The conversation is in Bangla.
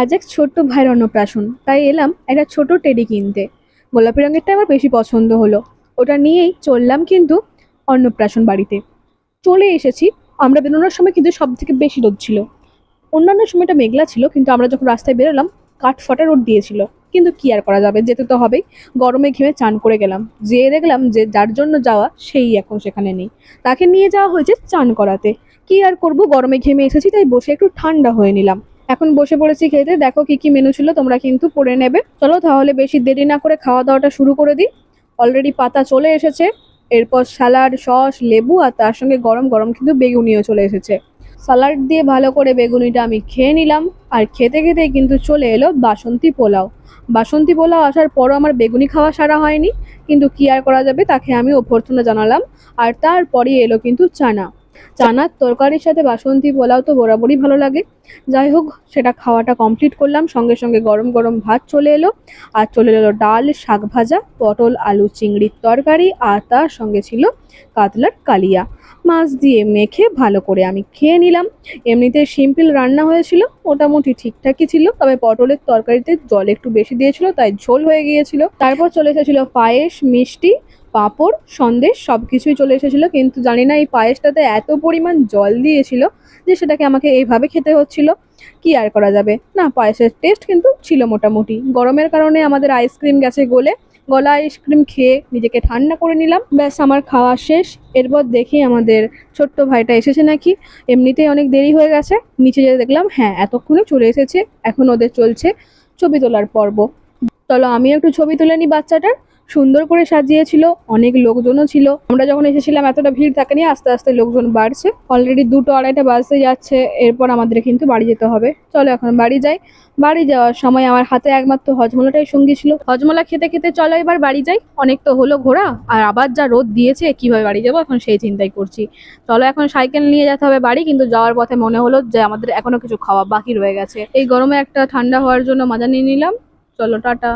আজ এক ছোট্ট ভাইয়ের অন্নপ্রাশন। তাই এলাম একটা ছোট টেডি কিনতে। গোলাপি রঙেরটা আমার বেশি পছন্দ হলো। ওটা নিয়েই চললাম কিন্তু অন্নপ্রাশন বাড়িতে। চলে এসেছি। আমরা বেরোনোর সময় কিন্তু সব থেকে বেশি রোদ ছিল। অন্যান্য সময়টা মেঘলা ছিল কিন্তু আমরা যখন রাস্তায় বেরোলাম, কাঠ ফটা রোদ দিয়েছিল। কিন্তু কি আর করা যাবে? যেতে তো হবেই। গরমে ঘেমে চান করে গেলাম। যেয়ে দেখলাম যে যার জন্য যাওয়া সেই এখন সেখানে নেই। তাকে নিয়ে যাওয়া হয়েছে চান করাতে। কি আর করব? গরমে ঘেমে এসেছি, তাই বসে একটু ঠান্ডা হয়ে নিলাম। এখন বসে পড়েছি খেতে। দেখো কি কি মেনু ছিল, তোমরা কিন্তু পড়ে নেবে। চলো তাহলে বেশি দেরি না করে খাওয়া দাওয়াটা শুরু করে দিই। অলরেডি পাতা চলে এসেছে। এরপর স্যালাড সস লেবু আর তার সঙ্গে গরম গরম কিন্তু বেগুনিও চলে এসেছে। স্যালাড দিয়ে ভালো করে বেগুনিটা আমি খেয়ে নিলাম। আর খেতে খেতেই কিন্তু চলে এলো বাসন্তী পোলাও। বাসন্তী পোলাও আসার পরও আমার বেগুনি খাওয়া সারা হয়নি। কিন্তু কি আর করা যাবে তাকে আমি অভ্যর্থনা জানালাম। আর তারপরেই এলো কিন্তু চানা। চানার তরকারির সাথে বাসন্তী পোলাও তো বরাবরই ভালো লাগে। যাই হোক, সেটা খাওয়াটা কমপ্লিট করলাম। সঙ্গে সঙ্গে গরম গরম ভাত চলে এলো। আর চলে এলো ডাল, শাক ভাজা, পটল, আলু, চিংড়ির তরকারি, আর তার সঙ্গে ছিল কাতলার কালিয়া। মাছ দিয়ে মেখে ভালো করে আমি খেয়ে নিলাম। এমনিতে সিম্পল রান্না হয়েছিল, মোটামুটি ঠিকঠাকই ছিল। তবে পটলের তরকারিতে জল একটু বেশি দিয়েছিল, তাই ঝোল হয়ে গিয়েছিল। তারপর চলে এসেছিল পায়েস, মিষ্টি পাঁপড়, সন্দেশ সব কিছুই চলে এসেছিল। কিন্তু জানি না এই পায়েসটাতে এত পরিমাণ জল দিয়েছিল যে সেটাকে আমাকে এইভাবে খেতে হচ্ছিল। কি আর করা যাবে? না, পায়েসের টেস্ট কিন্তু ছিল মোটামুটি। গরমের কারণে আমাদের আইসক্রিম গেছে গলে। গলা আইসক্রিম খেয়ে নিজেকে ঠান্ডা করে নিলাম। ব্যাস, আমার খাওয়া শেষ। এরপর দেখি আমাদের ছোট্ট ভাইটা এসেছে নাকি। এমনিতেই অনেক দেরি হয়ে গেছে। নিচে যেয়ে দেখলাম হ্যাঁ এতক্ষণে চলে এসেছে। এখন ওদের চলছে ছবি তোলার পর্ব। চলো আমি একটু ছবি তুলে নিই বাচ্চাটার। সুন্দর করে সাজিয়েছিল, অনেক লোকজনও ছিল। আমরা যখন এসেছিলাম, এতটা ভিড় থাকেনি, আস্তে আস্তে লোকজন বাড়ছে। অলরেডি দুটো আড়াইটা বাজতে যাচ্ছে, এরপর আমাদের কিন্তু বাড়ি যেতে হবে। চলো, এখন বাড়ি যাই। বাড়ি যাওয়ার সময় আমার হাতে একমাত্র হজমলাটাই সঙ্গী ছিল। হজমলা খেতে খেতে চলো এবার বাড়ি যাই। অনেক তো হলো ঘোরা, আর আবার যা রোদ দিয়েছে, কীভাবে বাড়ি যাব, এখন সেই চিন্তাই করছি। চলো, এখন সাইকেল নিয়ে যেতে হবে বাড়ি, কিন্তু যাওয়ার পথে মনে হলো যে আমাদের এখনও কিছু খাওয়া বাকি রয়ে গেছে। এই গরমে একটা ঠান্ডা হওয়ার জন্য মজা নিয়ে নিলাম। চলো টাটা।